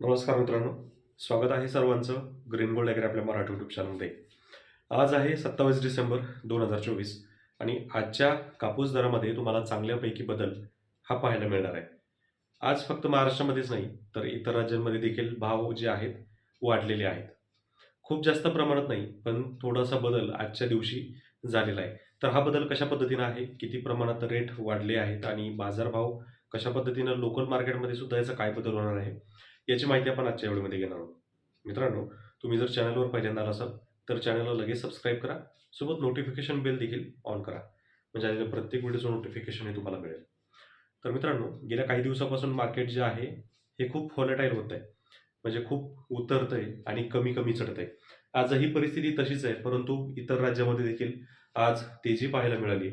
नमस्कार मित्रांनो. स्वागत आहे सर्वांचं ग्रीन गोल्ड ॲग्री आपल्या मराठी युट्यूब चॅनलमध्ये आज आहे सत्तावीस डिसेंबर दोन हजार चोवीस आणि आजच्या कापूस दरामध्ये तुम्हाला चांगल्यापैकी बदल हा पाहायला मिळणार आहे. आज फक्त महाराष्ट्रामध्येच नाही तर इतर राज्यांमध्ये देखील भाव जे आहेत वाढलेले आहेत. खूप जास्त प्रमाणात नाही पण थोडासा बदल आजच्या दिवशी झालेला आहे. तर हा बदल कशा पद्धतीनं आहे किती प्रमाणात रेट वाढले आहेत आणि बाजारभाव कशा पद्धतीनं लोकल मार्केटमध्ये सुद्धा याचा काय बदल होणार आहे याची माहिती आपण आजच्या व्हिडिओमध्ये घेणार आहोत. मित्रांनो तुम्ही जर चॅनलवर पहिल्यांदा असाल तर चॅनलला लगेच सबस्क्राईब करा सोबत नोटिफिकेशन बेल देखील ऑन करा म्हणजे आलेल्या प्रत्येक व्हिडिओचं नोटिफिकेशन हे तुम्हाला मिळेल. तर मित्रांनो गेल्या काही दिवसापासून मार्केट जे आहे हे खूप फॉलेटाईल होत आहे म्हणजे खूप उतरतंय आणि कमी कमी चढतंय. आजही परिस्थिती तशीच आहे परंतु इतर राज्यामध्ये देखील आज तेजी पाहायला मिळाली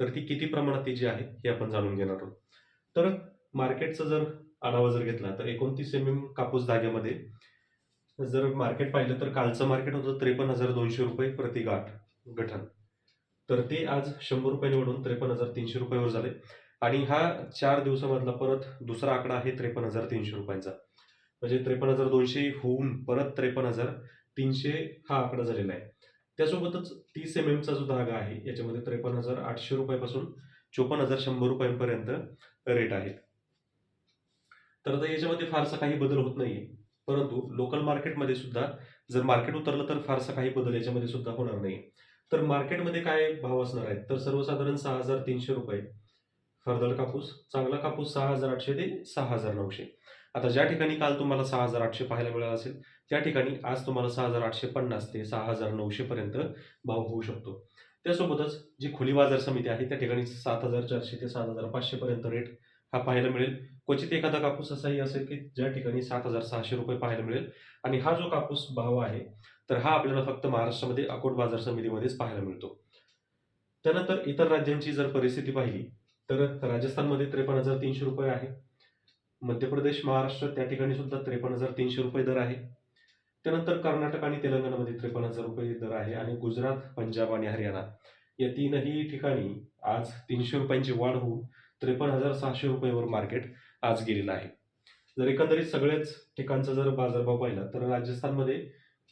तर ती किती प्रमाणात तेजी आहे हे आपण जाणून घेणार आहोत. तर मार्केटचं जर आढावा जर घेतला तर एकोणतीस एम एम कापूस धाग्यामध्ये जर मार्केट पाहिलं तर कालचं मार्केट होतं त्रेपन्न हजार दोनशे रुपये प्रति गाठ गठन. तर ते आज शंभर रुपयाने वाढून त्रेपन्न हजार तीनशे रुपयावर झाले. आणि हा चार दिवसामधला परत दुसरा आकडा आहे त्रेपन्न हजार तीनशे रुपयांचा. म्हणजे त्रेपन्न हजार दोनशे होऊन परत त्रेपन्न हजार तीनशे हा आकडा झालेला आहे. त्यासोबतच तीस एम एमचा जो धागा आहे याच्यामध्ये त्रेपन्न हजार आठशे रुपयापासून चोपन्न हजार शंभर रुपयांपर्यंत रेट आहेत. तर आता याच्यामध्ये फारसा काही बदल होत नाहीये. परंतु लोकल मार्केटमध्ये सुद्धा जर मार्केट उतरलं तर फारसा काही बदल याच्यामध्ये सुद्धा होणार नाही तर मार्केटमध्ये काय भाव असणार आहेत? तर सर्वसाधारण सहा हजार तीनशे रुपये. फरदळ कापूस चांगला कापूस सहा हजार आठशे ते सहा हजार नऊशे. आता ज्या ठिकाणी काल तुम्हाला सहा हजार आठशे पाहायला मिळाला असेल त्या ठिकाणी आज तुम्हाला सहा हजार आठशे पन्नास ते सहा हजार नऊशे पर्यंत भाव होऊ शकतो. त्यासोबतच जी खुली बाजार समिती आहे त्या ठिकाणी सात हजार चारशे ते सात हजार पाचशे पर्यंत रेट हा पाहायला मिळेल. क्वचित एखादा कापूस असाही असेल की ज्या ठिकाणी सात हजार सहाशे रुपये पाहायला मिळेल. आणि हा जो कापूस भाव आहे तर हा आपल्याला फक्त महाराष्ट्रामध्ये अकोट बाजार समितीमध्येच पाहायला मिळतो. त्यानंतर इतर राज्यांची जर परिस्थिती पाहिली तर राजस्थानमध्ये त्रेपन्न हजार तीनशे रुपये आहे. मध्य प्रदेश महाराष्ट्र त्या ठिकाणी सुद्धा त्रेपन्न हजार तीनशे रुपये दर आहे. त्यानंतर कर्नाटक आणि तेलंगणामध्ये त्रेपन्न हजार रुपये दर आहे आणि गुजरात पंजाब आणि हरियाणा या तीनही ठिकाणी आज तीनशे रुपयांची वाढ होऊन त्रेपन्न हजार सहाशे रुपयेवर मार्केट आज गेलेलं आहे. जर एकंदरीत सगळ्याच ठिकाणचा जर बाजारभाव पाहिला तर राजस्थानमध्ये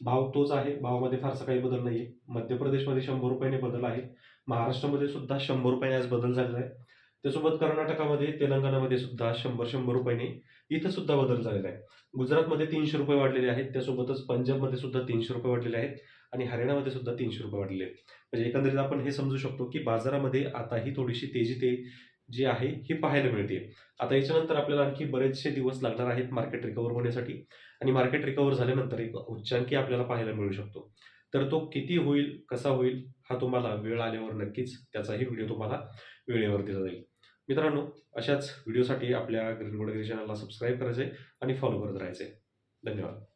भाव तोच आहे. भावामध्ये फारसा काही बदल नाही आहे मध्य प्रदेशमध्ये शंभर रुपयाने बदल आहे. महाराष्ट्रामध्ये सुद्धा शंभर रुपयाने आज बदल झालेला आहे. त्यासोबत कर्नाटकामध्ये तेलंगणामध्ये सुद्धा शंभर शंभर रुपयाने इथं सुद्धा बदल झालेला आहे. गुजरातमध्ये तीनशे रुपये वाढलेले आहेत. त्यासोबतच पंजाबमध्ये सुद्धा तीनशे रुपये वाढलेले आहेत आणि हरियाणामध्ये सुद्धा तीनशे रुपये वाढलेले आहेत. म्हणजे एकंदरीत आपण हे समजू शकतो की बाजारामध्ये आताही थोडीशी तेजी ते जी आहे ही पाहायला मिळते. आता याच्यानंतर आपल्याला आणखी बरेचसे दिवस लागणार आहेत मार्केट रिकवर होण्यासाठी. आणि मार्केट रिकवर झाल्यानंतर एक उच्चांकी आपल्याला पाहायला मिळू शकतो. तर तो किती होईल कसा होईल हा तुम्हाला वेळ आल्यावर नक्कीच त्याचाही व्हिडिओ तुम्हाला वेळेवर दिला जाईल. मित्रांनो अशाच व्हिडिओसाठी आपल्या ग्रीन गोडगिरी चॅनलला सबस्क्राईब करायचे आणि फॉलो करत राहायचे धन्यवाद.